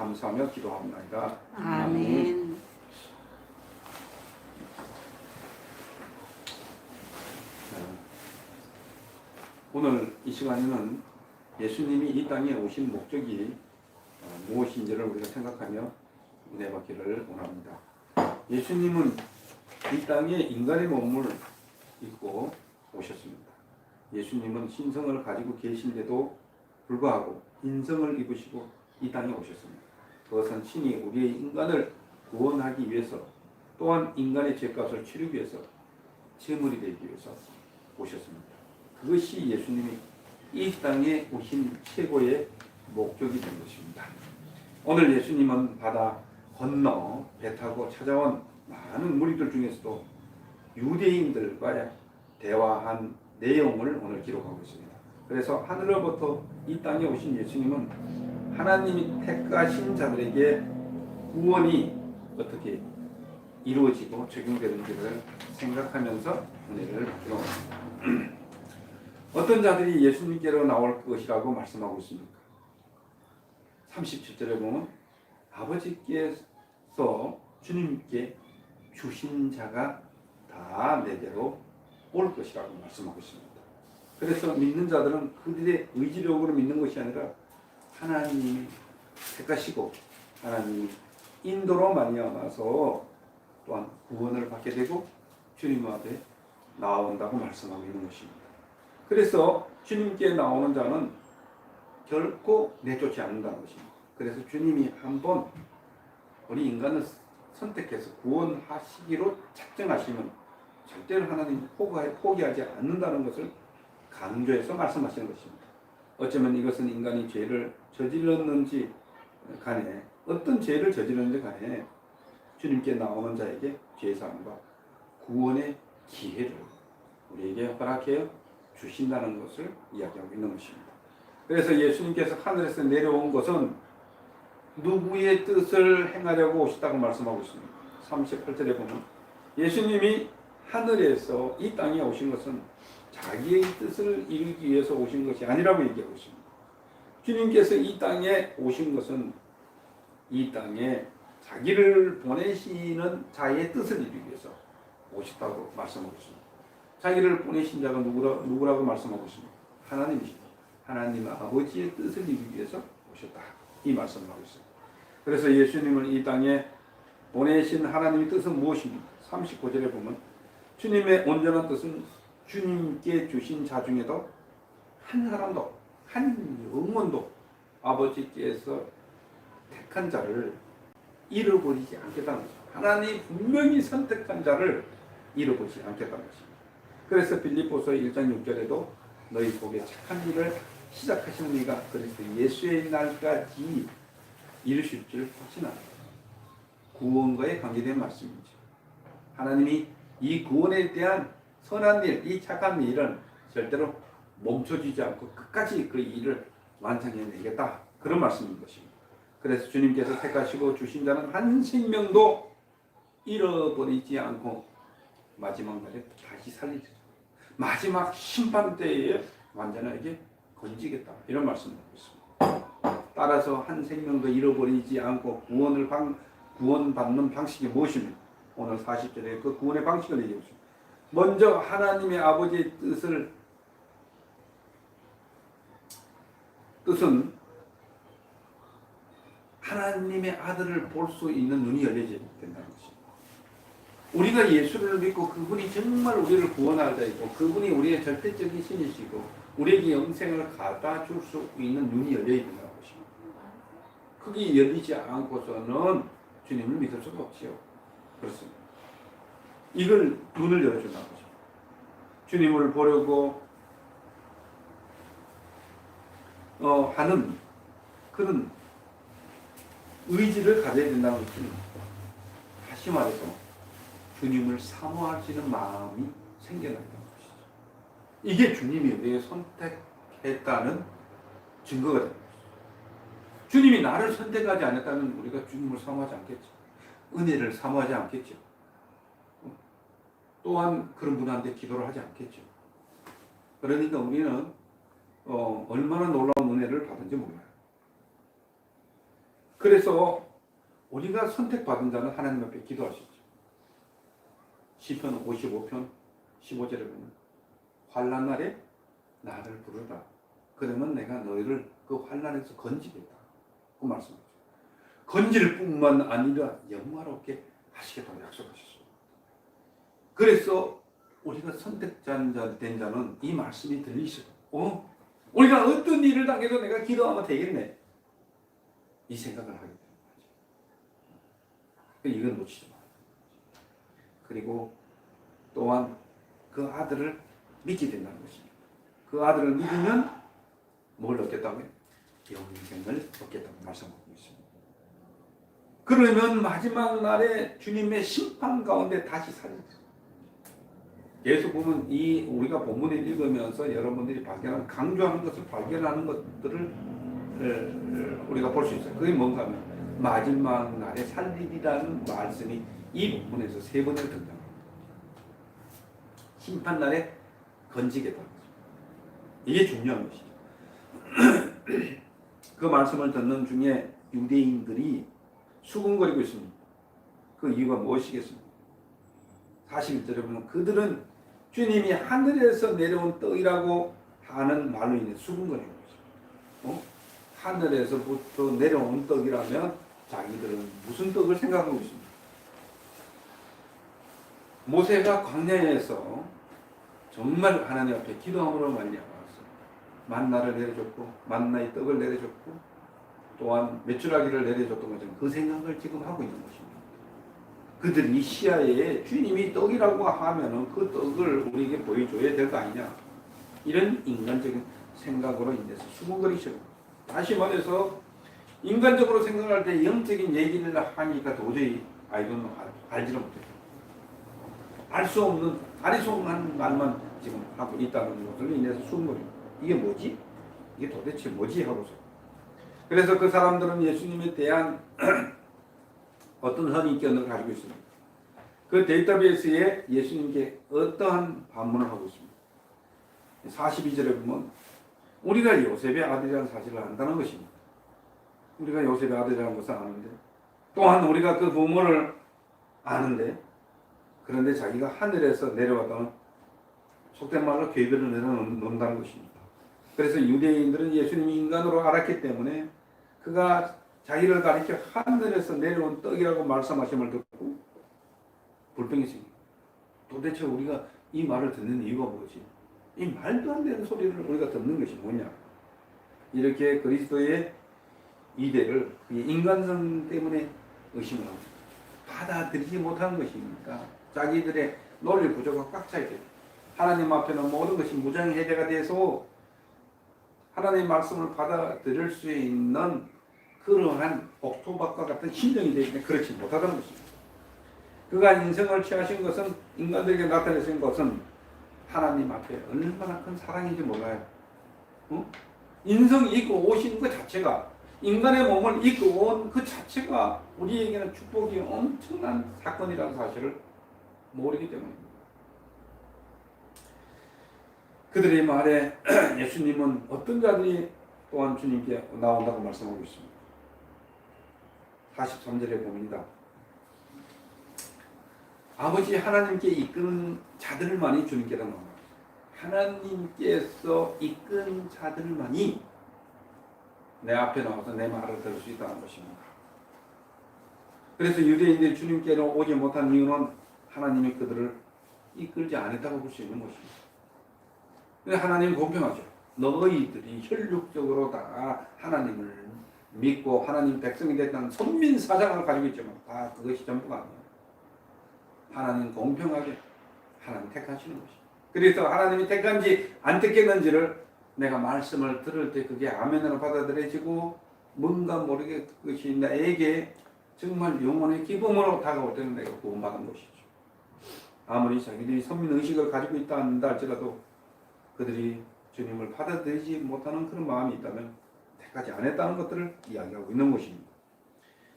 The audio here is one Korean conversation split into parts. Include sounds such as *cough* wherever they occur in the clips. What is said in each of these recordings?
감사하며 기도합니다. 아멘. 네. 오늘 이 시간에는 예수님이 이 땅에 오신 목적이 어, 무엇인지를 우리가 생각하며 은혜 받기를 원합니다. 예수님은 이 땅에 인간의 몸을 입고 오셨습니다. 예수님은 신성을 가지고 계신데도 불구하고 인성을 입으시고 이 땅에 오셨습니다. 그것은 신이 우리의 인간을 구원하기 위해서 또한 인간의 죄값을 치르기 위해서 제물이 되기 위해서 오셨습니다. 그것이 예수님이 이 땅에 오신 최고의 목적이 된 것입니다. 오늘 예수님은 바다 건너 배 타고 찾아온 많은 무리들 중에서도 유대인들과 대화한 내용을 오늘 기록하고 있습니다. 그래서 하늘로부터 이 땅에 오신 예수님은 하나님이 택하신 자들에게 구원이 어떻게 이루어지고 적용되는지를 생각하면서 은혜를 받기로 합니다. *clears throat* 어떤 자들이 예수님께로 나올 것이라고 말씀하고 있습니까? 37절에 보면 아버지께서 주님께 주신 자가 다 내게로 올 것이라고 말씀하고 있습니다. 그래서 믿는 자들은 그들의 의지력으로 믿는 것이 아니라 하나님이 택하시고 하나님이 인도로 말미암아서 또한 구원을 받게 되고 주님 앞에 나온다고 말씀하고 있는 것입니다. 그래서 주님께 나오는 자는 결코 내쫓지 않는다는 것입니다. 그래서 주님이 한번 우리 인간을 선택해서 구원하시기로 작정하시면 절대로 하나님 포기하지 않는다는 것을 강조해서 말씀하시는 것입니다. 어쩌면 이것은 인간이 죄를 저질렀는지 간에 어떤 죄를 저질렀는지 간에 주님께 나오는 자에게 죄사함과 구원의 기회를 우리에게 허락해 주신다는 것을 이야기하고 있는 것입니다. 그래서 예수님께서 하늘에서 내려온 것은 누구의 뜻을 행하려고 오셨다고 말씀하고 있습니다. 38절에 보면 예수님이 하늘에서 이 땅에 오신 것은 자기의 뜻을 이루기 위해서 오신 것이 아니라고 얘기하고 있습니다. 주님께서 이 땅에 오신 것은 이 땅에 자기를 보내시는 자의 뜻을 이루기 위해서 오셨다고 말씀하고 있습니다. 자기를 보내신 자가 누구라, 누구라고 말씀하고 있습니다. 하나님이십니다. 하나님 아버지의 뜻을 이루기 위해서 오셨다. 이 말씀을 하고 있습니다. 그래서 예수님을 이 땅에 보내신 하나님의 뜻은 무엇입니까? 39절에 보면 주님의 온전한 뜻은 주님께 주신 자 중에도 한 사람도 한 영혼도 아버지께서 택한 자를 잃어버리지 않겠다는 것입니다. 하나님 분명히 선택한 자를 잃어버리지 않겠다는 것입니다. 그래서 빌립보서 1장 6절에도 너희 복에 착한 일을 시작하시는 이가 그리스도 예수의 날까지 이루실 줄 확신하라. 구원과의 관계된 말씀이죠. 하나님이 이 구원에 대한 선한 일, 이 착한 일은 절대로 멈춰지지 않고 끝까지 그 일을 완성해내겠다. 그런 말씀인 것입니다. 그래서 주님께서 택하시고 주신 자는 한 생명도 잃어버리지 않고 마지막 날에 다시 살리리라. 마지막 심판 때에 완전하게 건지겠다. 이런 말씀을 하고 있습니다. 따라서 한 생명도 잃어버리지 않고 구원을 방, 구원받는 방식이 무엇입니까? 오늘 40절에 그 구원의 방식을 얘기해 줍니다. 먼저 하나님의 아버지의 뜻을 뜻은 하나님의 아들을 볼 수 있는 눈이 열려져야 된다는 것입니다. 우리가 예수를 믿고 그분이 정말 우리를 구원할 자이고 그분이 우리의 절대적인 신이시고 우리에게 영생을 갖다 줄 수 있는 눈이 열려야 된다는 것입니다. 그게 열리지 않고서는 주님을 믿을 수가 없지요. 그렇습니다. 이걸 눈을 열어준다는 거죠. 주님을 보려고 어, 하는 그런 의지를 가져야 된다는 것입니다. 다시 말해서 주님을 사모하시는 마음이 생겨나는 것이죠. 이게 주님이 우리에게 선택했다는 증거가 됩니다. 주님이 나를 선택하지 않았다면 우리가 주님을 사모하지 않겠죠. 은혜를 사모하지 않겠죠. 또한 그런 분한테 기도를 하지 않겠죠. 그러니까 우리는 어, 얼마나 놀라운 은혜를 받은지 몰라요. 그래서 우리가 선택받은 자는 하나님 앞에 기도할 수 있죠. 시편 55편 15절에 보면 환난 날에 나를 부르라. 그러면 내가 너희를 그 환난에서 건지겠다. 그 말씀이죠. 건질 뿐만 아니라 영화롭게 하시겠다고 약속하셨어요. 그래서 우리가 선택자 된 자는 이 말씀이 들리시고, 어? 우리가 어떤 일을 당해도 내가 기도하면 되겠네. 이 생각을 하게 되는 거죠. 이건 놓치지 마. 그리고 또한 그 아들을 믿게 된다는 것입니다. 그 아들을 믿으면 뭘 얻겠다고요? 영생을 얻겠다고 말씀하고 있습니다. 그러면 마지막 날에 주님의 심판 가운데 다시 살리죠. 계속 보면 이 우리가 본문을 읽으면서 여러분들이 발견하는 강조하는 것을 발견하는 것들을 에, 우리가 볼 수 있어요. 그게 뭔가 하면 마지막 날에 살리리라는 말씀이 이 본문에서 세 번을 등장합니다. 심판 날에 건지겠다. 이게 중요한 것이죠. *clears throat* 그 말씀을 듣는 중에 유대인들이 수군거리고 있습니다. 그 이유가 무엇이겠습니까? 41절에 보면 그들은 주님이 하늘에서 내려온 떡이라고 하는 말로 인해 수군거리고 있습니다. 어? 하늘에서부터 내려온 떡이라면 자기들은 무슨 떡을 생각하고 있습니까? 모세가 광야에서 정말 하나님 앞에 기도함으로 말미암아서 만나를 내려줬고 만나의 떡을 내려줬고 또한 메추라기를 내려줬던 것처럼 그 생각을 지금 하고 있는 것입니다. 그들 이 시야에 주님이 떡이라고 하면은 그 떡을 우리에게 보여줘야 될 거 아니냐 이런 인간적인 생각으로 인해서 수군거리죠. 다시 말해서 인간적으로 생각할 때 영적인 얘기를 하니까 도저히 아이들은 알지를 못해요. 알 수 없는 아리송한 말만 지금 하고 있다는 것으로 인해서 수군거리고 이게 뭐지? 이게 도대체 뭐지 하고서 그래서 그 사람들은 예수님에 대한 *clears throat* 어떤 선입견을 가지고 있습니다. 그 데이터베이스에 예수님께 어떠한 반문을 하고 있습니다. 42절에 보면 우리가 요셉의 아들이라는 사실을 안다는 것입니다. 우리가 요셉의 아들이라는 것을 아는데 또한 우리가 그 부모를 아는데 그런데 자기가 하늘에서 내려왔다는 속된 말로 괴배를 내려놓는다는 것입니다. 그래서 유대인들은 예수님이 인간으로 알았기 때문에 그가 자기를 가리켜 하늘에서 내려온 떡이라고 말씀하심을 듣고 불평이 생깁니다. 도대체 우리가 이 말을 듣는 이유가 뭐지? 이 말도 안 되는 소리를 우리가 듣는 것이 뭐냐? 이렇게 그리스도의 이대를 인간성 때문에 의심을 합니다. 받아들이지 못하는 것이니까 자기들의 논리 구조가 꽉 차 있게 하나님 앞에는 모든 것이 무장해제가 돼서 하나님의 말씀을 받아들일 수 있는 그러한 옥토박과 같은 심정이 되기 때문에 그렇지 못하다는 것입니다. 그가 인생을 취하신 것은 인간들에게 나타내신 것은 하나님 앞에 얼마나 큰 사랑인지 몰라요. 어? 인성 입고 오신 그 자체가 인간의 몸을 입고 온 그 자체가 우리에게는 축복이 엄청난 사건이라는 사실을 모르기 때문입니다. 그들의 말에 *clears throat* 예수님은 어떤 자들이 또한 주님께 나온다고 말씀하고 있습니다. 43절에 봅니다. 아버지 하나님께 이끄는 자들만이 주님께로 나옵니다. 하나님께서 이끈 자들만이 내 앞에 나와서 내 말을 들을 수 있다는 것입니다. 그래서 유대인들이 주님께로 오지 못한 이유는 하나님이 그들을 이끌지 않았다고 볼 수 있는 것입니다. 하나님 공평하죠. 너희들이 혈육적으로 다 하나님을 믿고 하나님 백성이 됐다는 선민 사상을 가지고 있지만 다 그것이 전부가 아니에요. 하나님 공평하게 하나님 택하시는 것입니다. 그래서 하나님이 택한지 안 택했는지를 내가 말씀을 들을 때 그게 아멘으로 받아들여지고 뭔가 모르게 그것이 나에게 정말 영혼의 기쁨으로 다가올 때는 내가 구원받은 것이죠. 아무리 자기들이 선민 의식을 가지고 있다 한다 할지라도 그들이 주님을 받아들이지 못하는 그런 마음이 있다면 택하지 않았다는 것들을 이야기하고 있는 것입니다.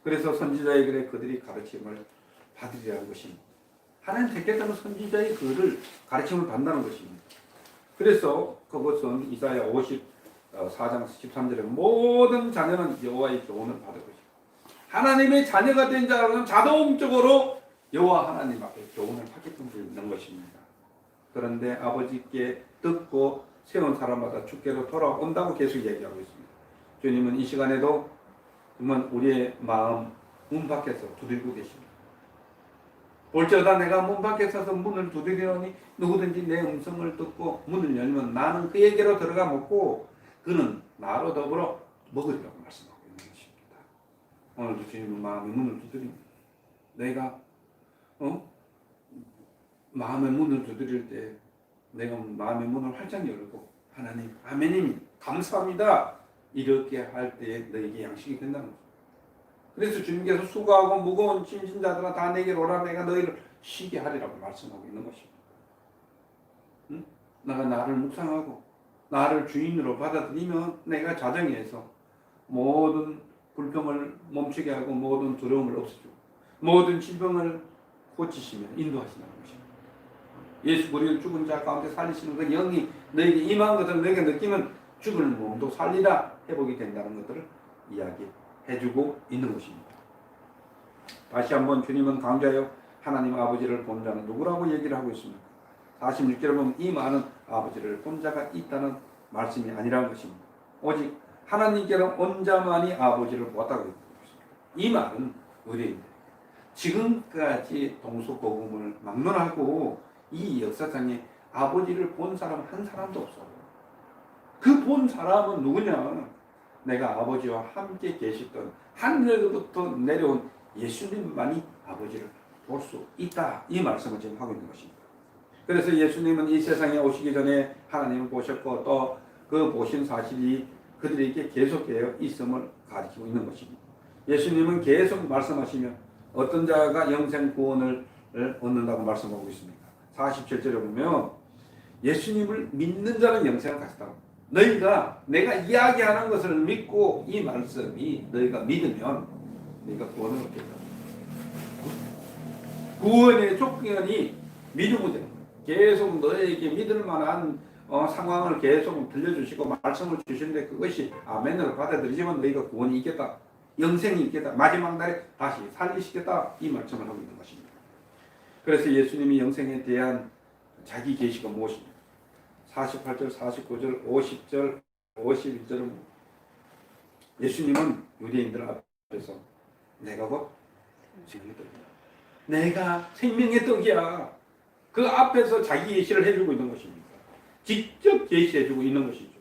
그래서 선지자의 글에 그들이 가르침을 받으리라는 것입니다. 하나님 택했다는 선지자의 글을 가르침을 받는다는 것입니다. 그래서 그것은 이사야 54장 13절에 모든 자녀는 여호와의 교훈을 받을 것이다. 하나님의 자녀가 된 자는 자동적으로 여호와 하나님 앞에 교훈을 받게 되는 것입니다. 그런데 아버지께 듣고 세운 사람마다 주께로 돌아온다고 계속 얘기하고 있습니다. 주님은 이 시간에도 정말 우리의 마음 문 밖에서 두들고 계십니다. 볼지어다 내가 문 밖에 서서 문을 두드리노니 누구든지 내 음성을 듣고 문을 열면 나는 그에게로 들어가 먹고 그는 나로 더불어 먹으리라고 말씀하고 있는 것입니다. 오늘도 주님은 마음의 문을 두드립니다. 내가 어? 마음의 문을 두드릴 때 내가 마음의 문을 활짝 열고 하나님 아멘님 감사합니다 이렇게 할 때에 너에게 양식이 된다는 거죠. 그래서 주님께서 수고하고 무거운 짐진 자들아 다 내게로 오라 내가 너희를 쉬게 하리라고 말씀하고 있는 것입니다. 응? 내가 나를 묵상하고 나를 주인으로 받아들이면 내가 자정에서 모든 불평을 멈추게 하고 모든 두려움을 없애주고 모든 질병을 고치시며 인도하시는 것입니다. 예수 그리스도 죽은 자 가운데 살리시는 그 영이 너에게 임한 것을 너에게 느끼면 죽을 몸도 살리라 회복이 된다는 것들을 이야기해주고 있는 것입니다. 다시 한번 주님은 강조하여 하나님 아버지를 본 자는 누구라고 얘기를 하고 있습니다. 46절에 보면 이 많은 아버지를 본 자가 있다는 말씀이 아니라는 것입니다. 오직 하나님께로 온 자만이 아버지를 보았다고. 이 말은 의뢰입니다. 지금까지 동서고금을 막론하고 이 역사상에 아버지를 본 사람 한 사람도 없어요. 그 본 사람은 누구냐? 내가 아버지와 함께 계셨던 하늘로부터 내려온 예수님만이 아버지를 볼 수 있다. 이 말씀을 지금 하고 있는 것입니다. 그래서 예수님은 이 세상에 오시기 전에 하나님을 보셨고 또 그 보신 사실이 그들에게 계속되어 있음을 가리키고 있는 것입니다. 예수님은 계속 말씀하시며 어떤 자가 영생 구원을 얻는다고 말씀하고 있습니다. 47절에 보면 예수님을 믿는 자는 영생을 가졌다. 너희가 내가 이야기하는 것을 믿고 이 말씀이 너희가 믿으면 너희가 구원을 얻겠다. 구원의 조건이 믿음이 되는. 계속 너에게 믿을 만한 어, 상황을 계속 들려주시고 말씀을 주시는데 그것이 아멘으로 받아들이지만 너희가 구원이 있겠다. 영생이 있겠다. 마지막 날에 다시 살리시겠다. 이 말씀을 하고 있는 것입니다. 그래서 예수님이 영생에 대한 자기 계시가 무엇입니까? 48절, 49절, 50절, 51절은 예수님은 유대인들 앞에서 내가 곧 생명의 떡이다. 내가 생명의 떡이야. 그 앞에서 자기 계시를 해주고 있는 것입니다. 직접 계시해주고 있는 것이죠.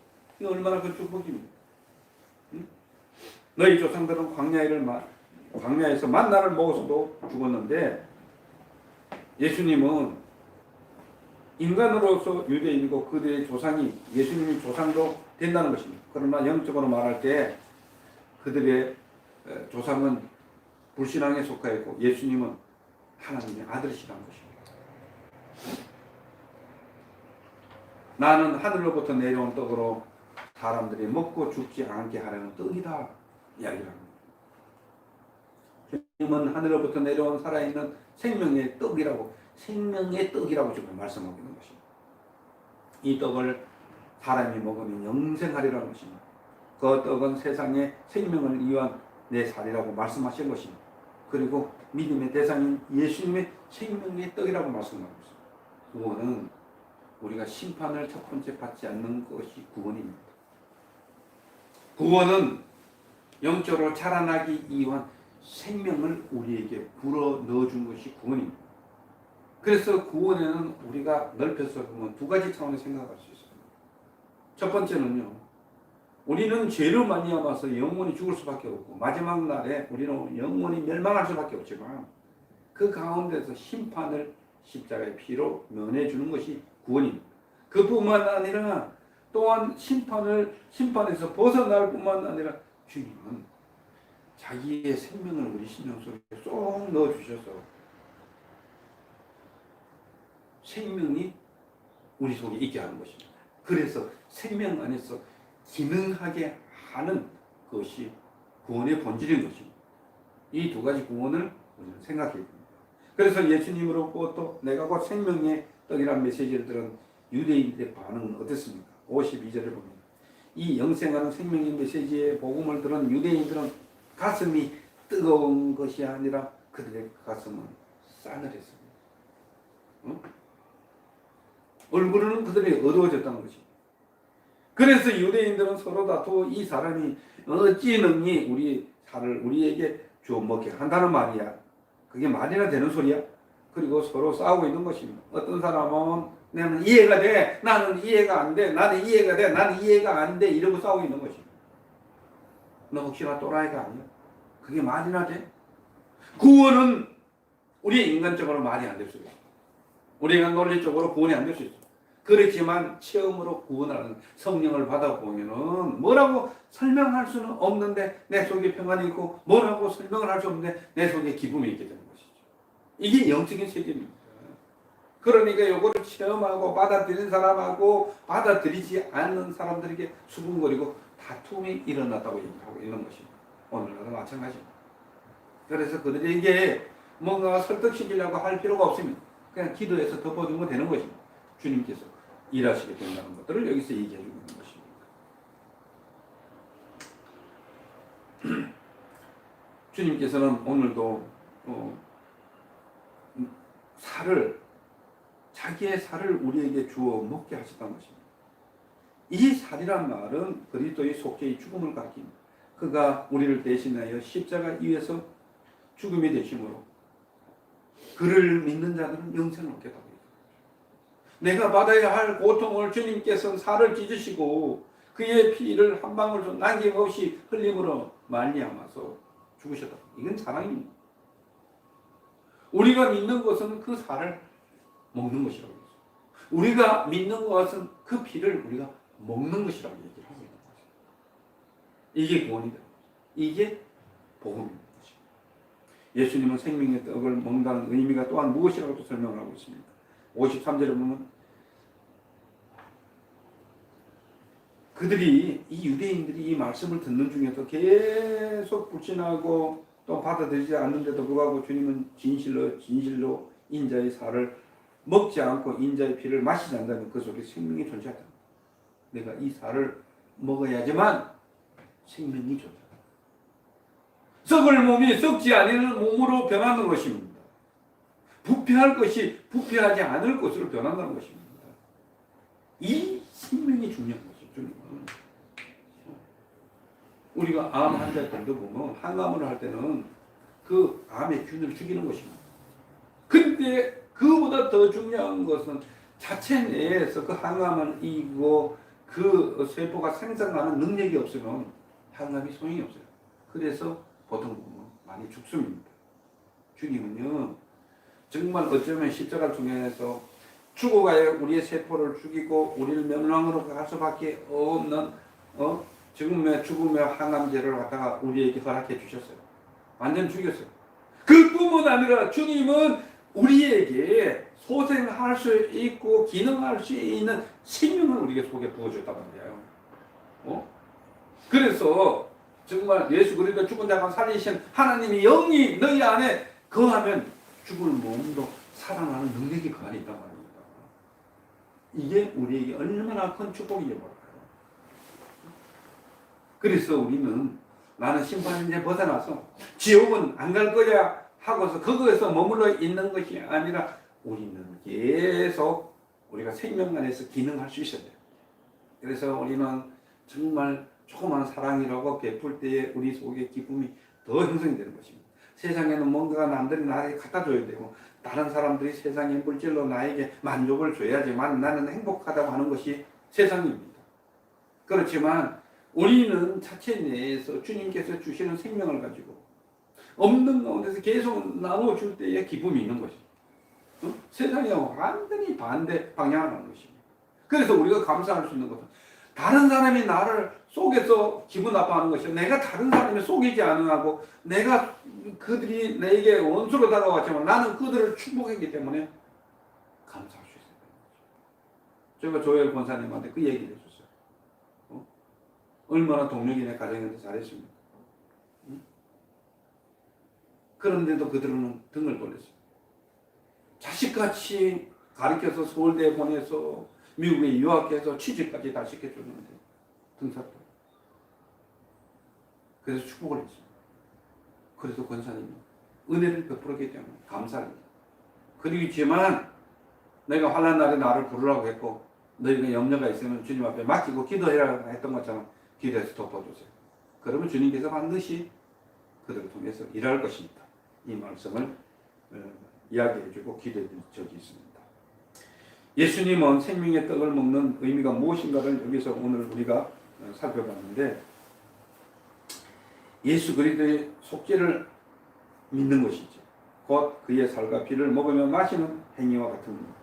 이 얼마나 큰 축복입니다. 응? 너희 조상들은 광야를 광야에서 만나를 먹어서도 죽었는데 예수님은 인간으로서 유대인이고 그들의 조상이 예수님의 조상도 된다는 것입니다. 그러나 영적으로 말할 때 그들의 조상은 불신앙에 속하였고 예수님은 하나님의 아들이시라는 것입니다. 나는 하늘로부터 내려온 떡으로 사람들이 먹고 죽지 않게 하려는 떡이다. 이야기를 합니다. 주님은 하늘로부터 내려온 살아있는 생명의 떡이라고 생명의 떡이라고 지금 말씀하고 있는 것입니다. 이 떡을 사람이 먹으면 영생하리라는 것입니다. 그 떡은 세상의 생명을 위한 내 살이라고 말씀하신 것입니다. 그리고 믿음의 대상인 예수님의 생명의 떡이라고 말씀하고 있습니다. 구원은 우리가 심판을 첫 번째 받지 않는 것이 구원입니다. 구원은 영적으로 자라나기 위한 생명을 우리에게 불어 넣어준 것이 구원입니다. 그래서 구원에는 우리가 넓혀서 보면 두 가지 차원에서 생각할 수 있어요. 첫 번째는요, 우리는 많이 남아서 영원히 죽을 수밖에 없고, 마지막 날에 우리는 영원히 멸망할 수밖에 없지만, 그 가운데서 심판을 십자가의 피로 면해 주는 것이 구원입니다. 그뿐만 아니라 또한 심판을 심판에서 벗어날 뿐만 아니라 주님은 자기의 생명을 우리 심령 속에 쏙 넣어 주셔서 생명이 우리 속에 있게 하는 것입니다. 그래서 생명 안에서 기능하게 하는 것이 구원의 본질인 것입니다. 이 두 가지 구원을 우리는 생각해야 됩니다. 그래서 예수님으로부터 내가 곧 생명의 떡이라는 메시지를 들은 유대인들의 반응은 어땠습니까? 52절을 봅니다. 이 영생하는 생명의 메시지의 복음을 들은 유대인들은 가슴이 뜨거운 것이 아니라 그들의 가슴은 싸늘했습니다. 어? 얼굴은 그들이 어두워졌다는 것입니다. 그래서 유대인들은 서로 다투 이 사람이 어찌 능히 우리 살을 우리에게 주어 먹게 한다는 말이야. 그게 말이나 되는 소리야? 그리고 서로 싸우고 있는 것입니다. 어떤 사람은 나는 이해가 돼, 나는 이해가 안 돼, 나는 이해가 돼, 나는 이해가 안 돼, 이러고 싸우고 있는 것입니다. 너 혹시나 또라이가 아니야? 그게 말이나 돼? 구원은 우리 인간적으로 말이 안 될 수 있어. 우리가 논리적으로 구원이 안 될 수 있어. 그렇지만 체험으로 구원하는 성령을 받아보면은 뭐라고 설명할 수는 없는데 내 속에 평안이 있고 뭐라고 설명을 할 수 없는데 내 속에 기쁨이 있게 되는 것이죠. 이게 영적인 세계입니다. 그러니까 요거를 체험하고 받아들인 사람하고 받아들이지 않는 사람들에게 수군거리고 다툼이 일어났다고 얘기하고 있는 것입니다. 오늘날도 마찬가지입니다. 그래서 그들에게 뭔가 설득시키려고 할 필요가 없습니다. 그냥 기도해서 덮어주면 되는 것입니다. 주님께서 일하시게 된다는 것들을 여기서 얘기해 주고 있는 것입니다. *clears throat* 주님께서는 오늘도 어, 음, 살을 자기의 살을 우리에게 주어 먹게 하셨다는 것입니다. 이 살이란 말은 그리스도의 속죄의 죽음을 가리킵니다. 그가 우리를 대신하여 십자가 위에서 죽음이 되심으로 그를 믿는 자들은 영생을 얻게 되고 내가 받아야 할 고통을 주님께서 살을 찢으시고 그의 피를 한 방울도 남김없이 흘림으로 말미암아서 죽으셨다. 이건 사랑입니다. 우리가 믿는 것은 그 살을 먹는 것이라고 했어요. 우리가 믿는 것은 그 피를 우리가 먹는 것이라고 얘기를 거죠. 이게 구원이다. 이게 복음입니다. 예수님은 생명의 떡을 먹는다는 의미가 또한 무엇이라고 또 설명을 하고 있습니다. 53절에 보면 그들이 이 유대인들이 이 말씀을 듣는 중에서 계속 불신하고 또 받아들이지 않는데도 불구하고 주님은 진실로 진실로 인자의 살을 먹지 않고 인자의 피를 마시지 않다면 그 속에 생명이 존재한다. 내가 이 살을 먹어야지만 생명이 존재한다. 썩을 몸이 썩지 않는 몸으로 변하는 것입니다. 부패할 것이 부패하지 않을 것으로 변한다는 것입니다. 이 생명이 것이죠. 주님은. 우리가 암 환자들도 보면 항암을 할 때는 그 암의 균을 죽이는 것입니다. 근데 그보다 더 중요한 것은 자체 내에서 그 항암을 이기고 그 세포가 생성하는 능력이 없으면 항암이 소용이 없어요. 그래서 보통 보면 많이 죽습니다. 주님은요, 정말 어쩌면 십자가 중에서 죽어가야 우리의 세포를 죽이고 우리를 멸망으로 갈 수밖에 없는 어? 죽음의 죽음의 항암제를 갖다가 우리에게 허락해 주셨어요. 완전 죽였어요. 그뿐만 아니라 주님은 우리에게 소생할 수 있고 기능할 수 있는 생명을 우리에게 속에 부어줬단 말이에요. 어? 그래서 정말 예수 그리스도 죽은 자가 살리신 하나님이 영이 너희 안에 거하면 죽을 몸도 살아나는 능력이 그 안에 있단 말입니다. 이게 우리에게 얼마나 큰 몰라요. 그래서 우리는 나는 심판인데 벗어나서 지옥은 안 갈 거야 하고서 그거에서 머물러 있는 것이 아니라 우리는 계속 우리가 생명 안에서 기능할 수 있어야 돼요. 그래서 우리는 정말 조그만 사랑이라고 베풀 때에 우리 속에 기쁨이 더 형성이 되는 것입니다. 세상에는 뭔가 남들이 나에게 갖다 줘야 되고 다른 사람들이 세상의 물질로 나에게 만족을 줘야지만 나는 행복하다고 하는 것이 세상입니다. 그렇지만 우리는 자체 내에서 주님께서 주시는 생명을 가지고 없는 가운데서 계속 나눠줄 때에 기쁨이 있는 것입니다. 어? 세상에 완전히 반대 방향을 하는 것입니다. 그래서 우리가 감사할 수 있는 것은 다른 사람이 나를 속에서 기분 나빠하는 것이 내가 다른 사람이 속이지 않으하고 내가 그들이 내게 원수로 다가왔지만 나는 그들을 축복했기 때문에 감사할 수 있어요. 제가 조엘 권사님한테 그 얘기를 해줬어요. 어? 얼마나 동력이 내 가정에서 잘했습니까? 응? 그런데도 그들은 등을 돌렸어요. 자식같이 가르쳐서 서울대에 보내서 미국에 유학해서 취직까지 다 시켜줬는데 등사도 그래서 축복을 했어요. 그래도 권사님이 은혜를 베풀었기 때문에 감사합니다. 그리지만 내가 환란 날에 나를 부르라고 했고 너희가 염려가 있으면 주님 앞에 맡기고 기도해라 했던 것처럼 기도해서 덮어주세요. 그러면 주님께서 반드시 그들을 통해서 일할 것입니다. 이 말씀을 어, 이야기해주고 기도해 준 적이 있습니다. 예수님은 생명의 떡을 먹는 의미가 무엇인가를 여기서 오늘 우리가 어, 살펴봤는데 예수 그리스도의 속죄를 믿는 것이죠. 곧 그의 살과 피를 먹으며 마시는 행위와 같은 겁니다.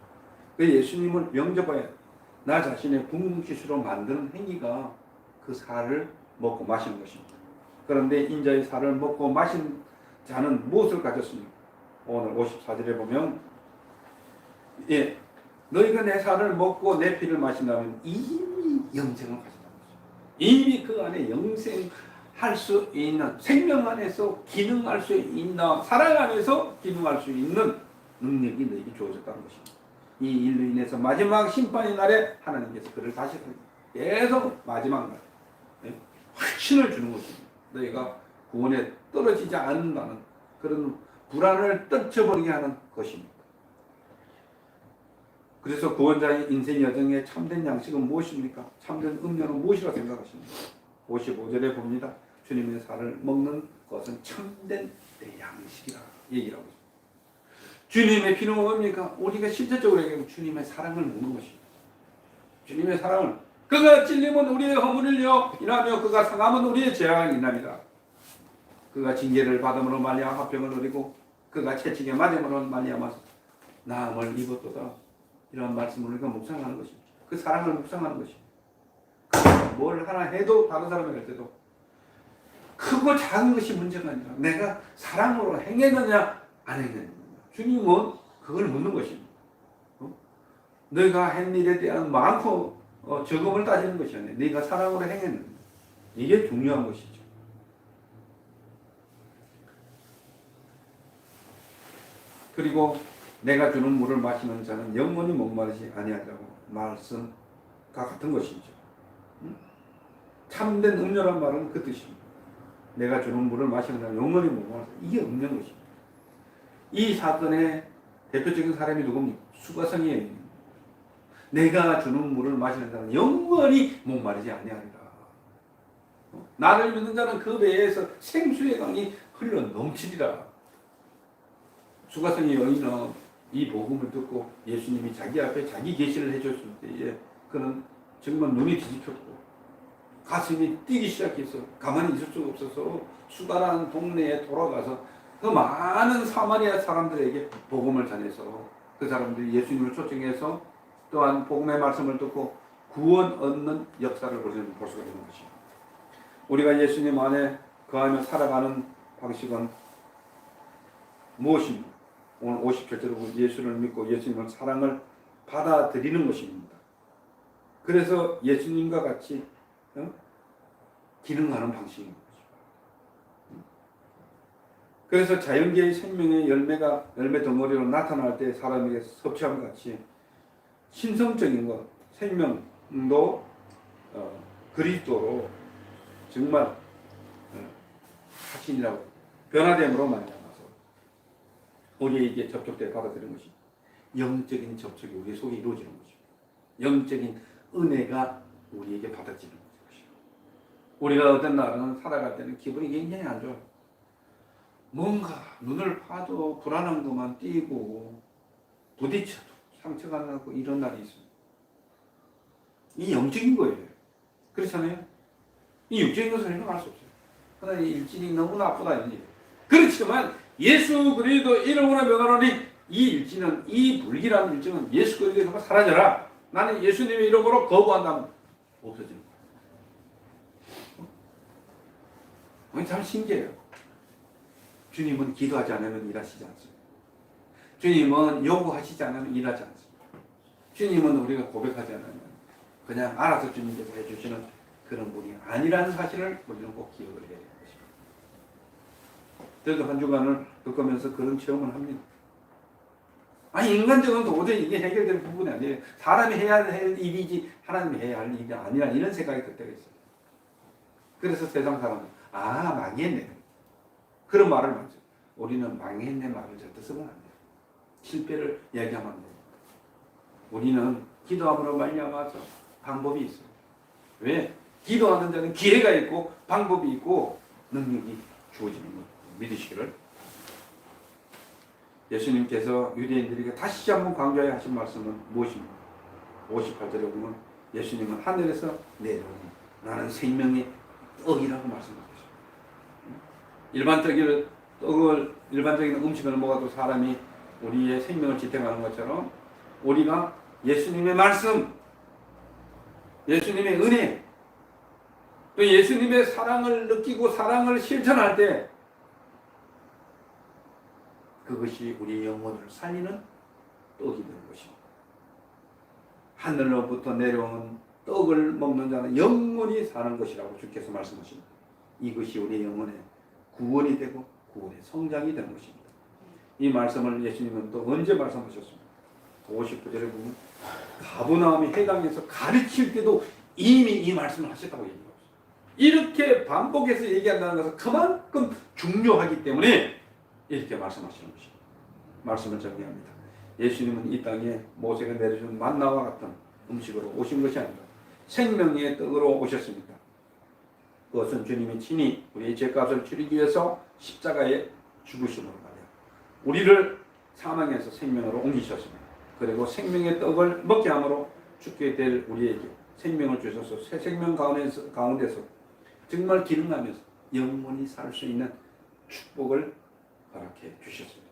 그 예수님을 영접하여 나 자신의 궁극기수로 만드는 행위가 그 살을 먹고 마시는 것입니다. 그런데 인자의 살을 먹고 마신 자는 무엇을 가졌습니까? 오늘 54절에 보면 예, 너희가 내 살을 먹고 내 피를 마신다면 이미 영생을 가진다는 거죠. 이미 그 안에 영생 할 수 있는 생명 안에서 기능할 수 있는 사랑 안에서 기능할 수 있는 능력이 너에게 주어졌다는 것입니다. 이 일로 인해서 마지막 심판의 날에 하나님께서 그를 다시 계속 마지막 날 예, 확신을 주는 것입니다. 너희가 구원에 떨어지지 않는다는 그런 불안을 떨쳐버리게 하는 것입니다. 그래서 구원자의 인생 여정의 참된 양식은 무엇입니까? 참된 음료는 무엇이라 생각하십니까? 55절에 봅니다. 주님의 살을 먹는 것은 참된 내 양식이라 얘기를 하고 있습니다. 주님의 피는 뭡니까? 우리가 실제적으로 얘기하면 주님의 사랑을 먹는 것입니다. 주님의 사랑을 그가 찔림은 우리의 허물을요 인하며 그가 상함은 우리의 죄악을 인합니다. 그가 징계를 받음으로 말미암아 화평을 누리고 그가 채찍에 맞음으로 말미암아 나음을 입었도다. 이런 말씀을 우리가 묵상하는 것입니다. 그 사랑을 묵상하는 것입니다. 뭘 하나 해도 다른 사람이 할 때도 크고 작은 것이 문제가 아니라 내가 사랑으로 행했느냐 안 행했느냐 주님은 그걸 묻는 것입니다. 어? 너희가 한 일에 대한 많고 어, 적음을 따지는 것이 아니라 네가 사랑으로 행했느냐 이게 중요한 것이죠. 그리고 내가 주는 물을 마시는 자는 영원히 목마르지 아니하리라고 말씀과 같은 것이죠. 음? 참된 음료란 말은 그 뜻입니다. 내가 주는 물을 마시는 자는 영원히 목마르지 이게 없는 것입니다. 이 사건의 대표적인 사람이 누굽니까? 수가성이에요. 내가 주는 물을 마시는 자는 영원히 목마르지 아니하리라. 어? 나를 믿는 자는 그 배에서 생수의 강이 흘러 넘치리라. 수가성의 여인은 이 복음을 듣고 예수님이 자기 앞에 자기 계시를 해줬을 때에 그는 정말 눈이 뒤집혔고 가슴이 뛰기 시작해서 가만히 있을 수가 없어서 수가라는 동네에 돌아가서 그 많은 사마리아 사람들에게 복음을 전해서 그 사람들이 예수님을 초청해서 또한 복음의 말씀을 듣고 구원 얻는 역사를 볼 수가 되는 것입니다. 우리가 예수님 안에 거하며 살아가는 방식은 무엇입니까? 오늘 50절대로 예수를 믿고 예수님의 사랑을 받아들이는 것입니다. 그래서 예수님과 같이 어? 기능하는 방식인 거죠. 그래서 자연계의 생명의 열매가 열매 덩어리로 나타날 때 사람에게 섭취함 같이 신성적인 것, 생명도 어, 그리스도로 정말 어, 하신이라고 변화됨으로 말이야. 우리에게 접촉돼 받아들이는 것이 영적인 접촉이 우리 속에 이루어지는 것이고 영적인 은혜가 우리에게 받아지는 것이고 우리가 어떤 날은 살아갈 때는 기분이 굉장히 안 좋아요. 뭔가 눈을 봐도 불안한 것만 띄고 부딪혀도 상처가 나고 이런 날이 있습니다. 이 영적인 거예요. 그렇잖아요. 이 육적인 것은 행동할 수 없어요. 그러나 일진이 너무 나쁘다 이제. 그렇지만 예수 그리스도 이름으로 명하노니 이 일지는 이 불길한 일증은 예수 그리스도가 사라져라. 나는 예수님의 이름으로 거부한다면 없어지는 거예요. 참 신기해요. 주님은 기도하지 않으면 일하시지 않습니다. 주님은 요구하시지 않으면 일하지 않습니다. 주님은 우리가 고백하지 않으면 그냥 알아서 주님께서 해주시는 그런 분이 아니라는 사실을 우리는 꼭 기억을 해야 돼요. 저도 한 주간을 겪으면서 그런 체험을 합니다. 아니 인간적으로 도저히 이게 해결될 부분이 아니에요. 사람이 해야 할 일이지 하나님이 해야 할 일이 아니라 이런 생각이 들 때가 있어요. 그래서 세상 사람은 아 망했네. 그런 말을 하죠. 우리는 망했네 말을 절대 쓰면 안 돼요. 실패를 이야기하면 안 돼요. 우리는 기도함으로 말미암아서 방법이 있어요. 왜? 기도하는 자는 기회가 있고 방법이 있고 능력이 주어지는 것 믿으시기를 예수님께서 유대인들에게 다시 한번 강조하여 하신 말씀은 무엇입니까? 58절에 보면 예수님은 하늘에서 내려오는 나는 생명의 떡이라고 말씀하셨어요. 일반적인 떡을 일반적인 음식을 먹어도 사람이 우리의 생명을 지탱하는 것처럼 우리가 예수님의 말씀, 예수님의 은혜, 또 예수님의 사랑을 느끼고 사랑을 실천할 때 그것이 우리 영혼을 살리는 떡이 되는 것입니다. 하늘로부터 내려오는 떡을 먹는 자는 영원히 사는 것이라고 주께서 말씀하십니다. 이것이 우리 영혼의 구원이 되고 구원의 성장이 되는 것입니다. 이 말씀을 예수님은 또 언제 말씀하셨습니까? 59절에 보면 가브나움이 해당해서 가르칠 때도 이미 이 말씀을 하셨다고 얘기합니다. 이렇게 반복해서 얘기한다는 것은 그만큼 중요하기 때문에 이렇게 말씀하시는 것입니다. 말씀을 정리합니다. 예수님은 이 땅에 모세가 내려준 만나와 같은 음식으로 오신 것이 아니라 생명의 떡으로 오셨습니다. 그것은 주님이 친히 우리의 죄값을 줄이기 위해서 십자가에 죽으심으로 말이야. 우리를 사망에서 생명으로 옮기셨습니다. 그리고 생명의 떡을 먹게 함으로 죽게 될 우리에게 생명을 주셔서 새 생명 가운데서, 가운데서 정말 기능하면서 영원히 살 수 있는 축복을 허락해 주셨습니다.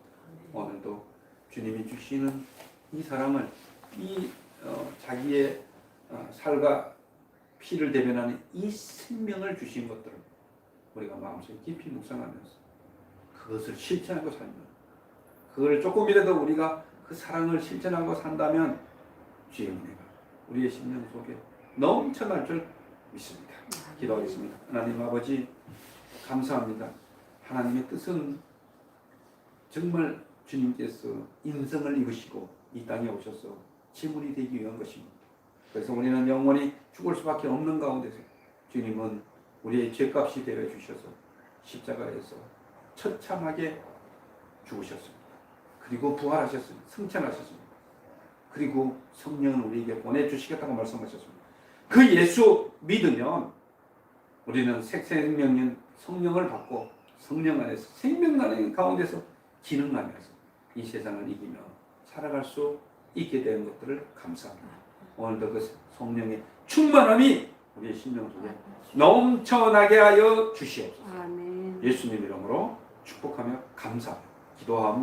오늘도 주님이 주시는 이 사랑을 이 어, 자기의 어, 살과 피를 대변하는 이 생명을 주신 것들을 우리가 마음속에 깊이 묵상하면서 그것을 실천하고 살면 그걸 조금이라도 우리가 그 사랑을 실천하고 산다면 주의 은혜가 우리의 심령 속에 넘쳐날 줄 믿습니다. 기도하겠습니다. 하나님 아버지 감사합니다. 하나님의 뜻은 정말 주님께서 인성을 입으시고 이 땅에 오셔서 지문이 되기 위한 것입니다. 그래서 우리는 영원히 죽을 수밖에 없는 가운데서 주님은 우리의 죄값이 되어 주셔서 십자가에서 처참하게 죽으셨습니다. 그리고 부활하셨습니다. 승천하셨습니다. 그리고 성령을 우리에게 보내주시겠다고 말씀하셨습니다. 그 예수 믿으면 우리는 색생명인 성령을 받고 성령 안에서 생명 가운데서 기능하면서 이 세상을 이기며 살아갈 수 있게 되는 것들을 감사합니다. 오늘도 그 성령의 충만함이 우리의 심령 속에 넘쳐나게 하여 주시옵소서. 예수님 이름으로 축복하며 감사합니다. 기도하며